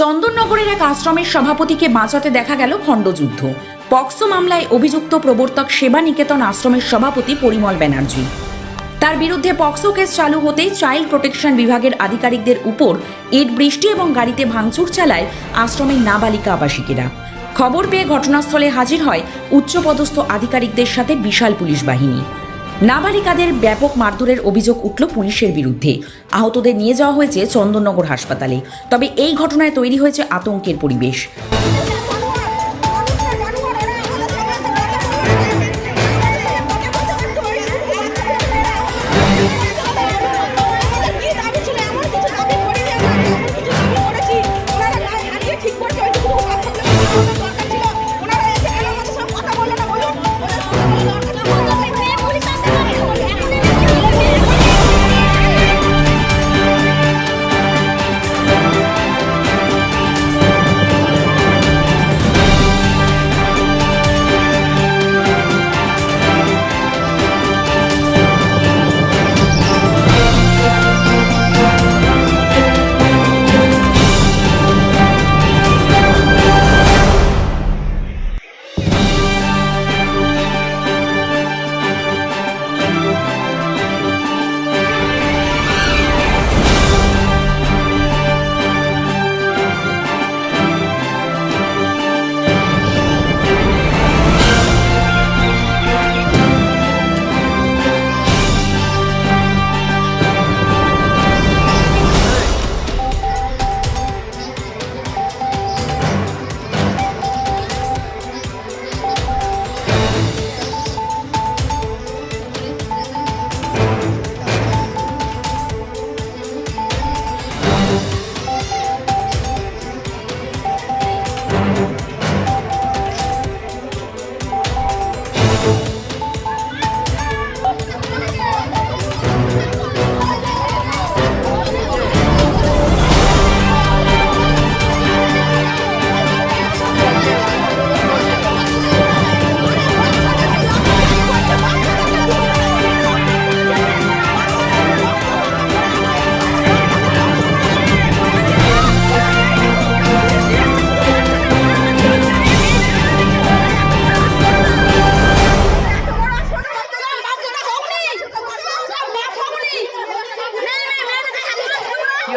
চন্দননগরের এক আশ্রমের সভাপতিকে বাঁচাতে দেখা গেল খণ্ডযুদ্ধ। পক্সো মামলায় অভিযুক্ত প্রবর্তক সেবা নিকেতন আশ্রমের সভাপতি পরিমল ব্যানার্জি। তার বিরুদ্ধে পক্সো কেস চালু হতেই চাইল্ড প্রোটেকশন বিভাগের আধিকারিকদের উপর ইট বৃষ্টি এবং গাড়িতে ভাঙচুর চালায় আশ্রমের নাবালিকা আবাসিকেরা। খবর পেয়ে ঘটনাস্থলে হাজির হয় উচ্চপদস্থ আধিকারিকদের সাথে বিশাল পুলিশ বাহিনী। নাবালিকাদের ব্যাপক মারধরের অভিযোগ উঠল পুলিশের বিরুদ্ধে। আহতদের নিয়ে যাওয়া হয়েছে চন্দননগর হাসপাতালে। তবে এই ঘটনায় তৈরি হয়েছে আতঙ্কের পরিবেশ।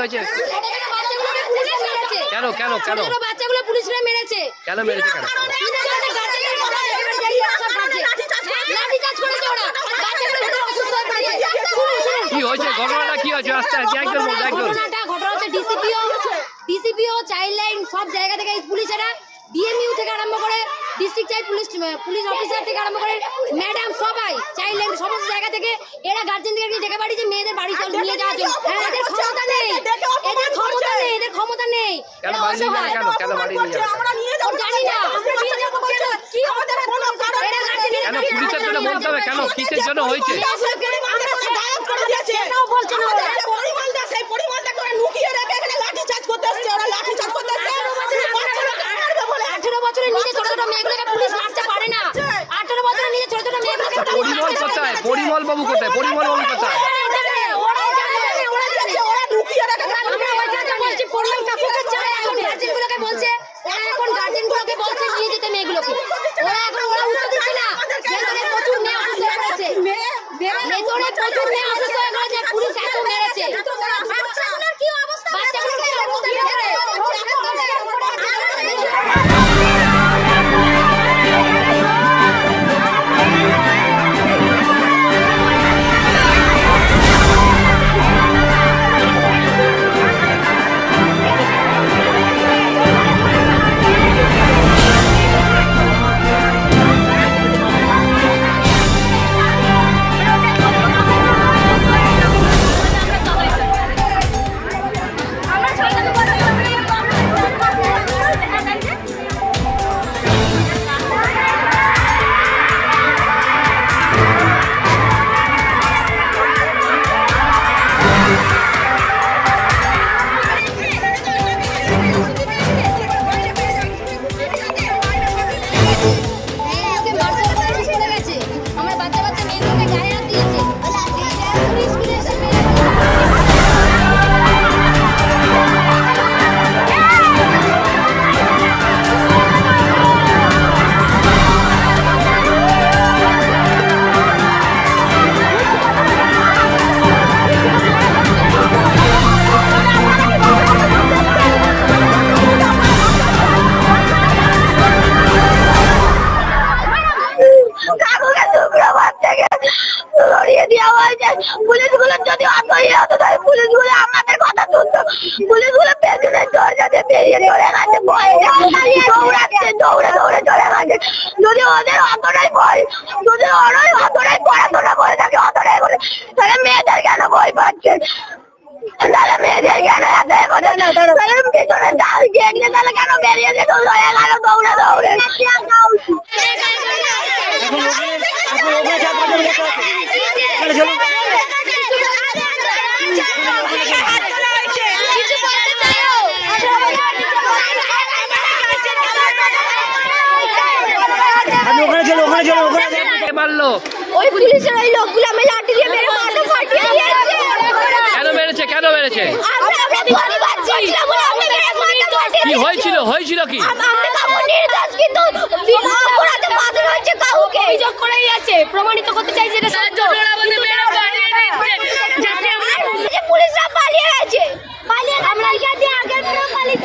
হয়েছে কেন? কেন কেন বাচ্চাগুলো পুলিশরা মেরেছে। কেন মেরেছে কেন। কি হয়েছে? ঘটনাটা কি হয়েছে? আস্তে আস্তে একজন ঘটনাটা ঘটনা হচ্ছে ডিসিপিও ডিসিপিও চাইল্ড লাইন সব জায়গা থেকে পুলিশেরা ডিএমইউ থেকে আরম্ভ করে district child police police officer থেকে আরম্ভ করে ম্যাডাম সবাই চাইল্ড লাইন সমস্ত জায়গা থেকে এরা গার্জেনদেরকে ডেকে পাঠিয়েছে মেয়েদের বাড়ি চল নিয়ে যাওয়ার জন্য এদের ক্ষমতা নেই এদের ক্ষমতা নেই এদের ক্ষমতা নেই জানি না পুলিশের জন্য বলতে হবে কেন কিসের জন্য হয়েছে সেটাও বলছে না ওরা। আঠেরো বছরের নিচে ছোট ছোট মেয়েগুলোকে পুলিশ মারতে পারে না আঠেরো বছরের নিচে ছোট ছোট মেয়েগুলোকে পুলিশ পরিমল মারতে পারে কোথায় না। পরিমল বাবু কোথায়? পরিমল বাবু কোথায় ওরা এখন বলছে নিয়ে যেতে মেয়েগুলোকে। পুলিশগুলো যদি অত ইয়ে হতো, তাহলে পুলিশগুলো আমাদের কথা শুনতো। পুলিশগুলো পেছনের দরজা দিয়ে বেরিয়ে চলে গেছে, ভয়ে দৌড়াচ্ছে, দৌড়ে দৌড়ে চলে গেছে। যদি ওদের অতটাই ভয়, যদি ওরাই অতটাই পড়াশোনা করে থাকে, অতটাই বলে তাহলে মেয়েদের কেন ভয় পাচ্ছে? তাহলে মেয়েদের কেন এত এখন তাহলে পেছনে ডাল দেখলে তাহলে কেন বেরিয়ে যেত? চলে গেল দৌড়ে দৌড়ে। এখন ওখানে এখন ওখানে মারলো ওই পুলিশের ওই লোকগুলো আমি লাঠি দিয়ে মেরে মাথা ফাটিয়ে দিয়েছে কেন মেরেছে? কেন মেরেছে? আমরা আমরা পরিবার বলে আমরা মেরে মাথা ফাটিয়ে কি হয়েছিল? হয়েছিল কি? আমরা কাউকে নির্দোষ কিন্তু অপরাধে বাদল হয়েছে কাউকে। অভিযোগ করেই আছে। প্রমাণিত করতে চাই যেটা সত্য যে পুলিশরা পালিয়ে গেছে পালিয়ে আমরা এখান দিয়ে আগের দিনও পালিয়ে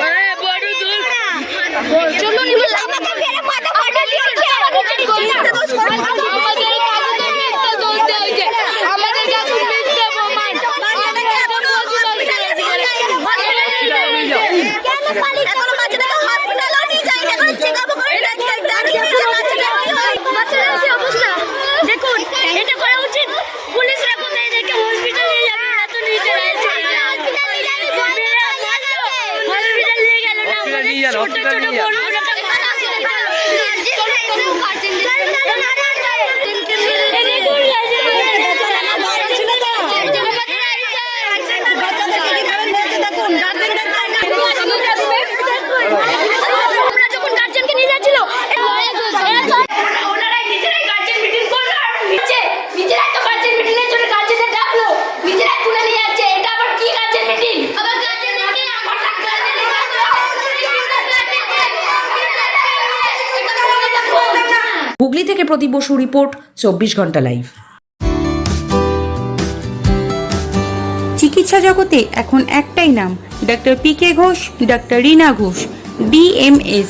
চলো পুলিশ আমাকে মেরে মাথা ফাটিয়ে দিয়েছে আমাদের কাকুকে মিথ্যা দোষ দেওয়া হয়েছে আমাদের কাকু মিথ্যা প্রমাণ কেন পালিয়ে এখন বাচ্চাটাকে হসপিটালও নিয়ে যাই এখন চেক আপ করে রাখি দাঁড়িয়ে আছে বাচ্চাটার কি অবস্থা দেখুন এটা করা উচিত পুলিশরা কোথায় এদেরকে হসপিটাল নিয়ে যাবে না তো নিচে রয়েছে হসপিটাল নিয়ে গেল না Hospital নিয়ে যান, ছোট hospital ছোট নিয়ে যান। আমরা যখন গার্জেনকে নিয়ে যাচ্ছিল ওনারাই নিজেরাই গার্জেন মিটিং করল আর নিচে নিজেরাই তো গার্জেন মিটিং এর জন্য গার্জেনদের ডাকলো নিজেরাই তুলে নিয়ে যাচ্ছে এটা আবার কি গার্জেন মিটিং আবার গার্জেন মিটিং আমার গার্জেন হুগলি থেকে প্রদীপ বসু রিপোর্ট, চব্বিশ ঘণ্টা লাইভ। চিকিৎসা জগতে এখন একটাই নাম doctor P K Ghosh doctor Rina Ghosh BMS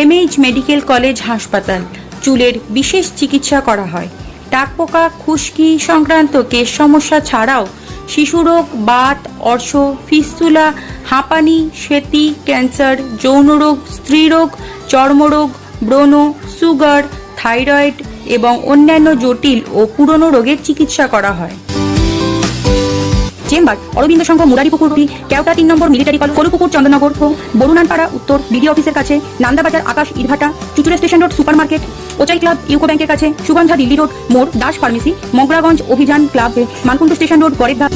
MH medical college হাসপাতাল, চুলের বিশেষ চিকিৎসা করা হয়। টাকপোকা খুশকি সংক্রান্ত কেশ সমস্যা ছাড়াও শিশুরোগ বাত, অর্শ, ফিস্তুলা, হাঁপানি, সেতি, ক্যান্সার যৌনরোগ স্ত্রীরোগ, চর্মরোগ, ব্রণ, সুগার থাইরয়েড এবং অন্যান্য জটিল ও পুরনো রোগের চিকিৎসা করা হয়। চেম্বার, অরবিন্দ সংঘ মুরারিপুকুরটি কেওটা তিন নম্বর মিলিটারি কল, কলুপুকুর, চন্দ্রনগর বরুণানপাড়া উত্তর বিডি অফিসের কাছে, নান্দাবাজার, আকাশ, ইটভাটা, Chuchura station road super market ওচাই club, UCO ব্যাংকের কাছে, সুগন্ধা, দিল্লি রোড, মোড়, দাস ফার্মেসি, মগরাগঞ্জ অভিযান ক্লাব মানকুণ্ড স্টেশন রোড গড়ের ধার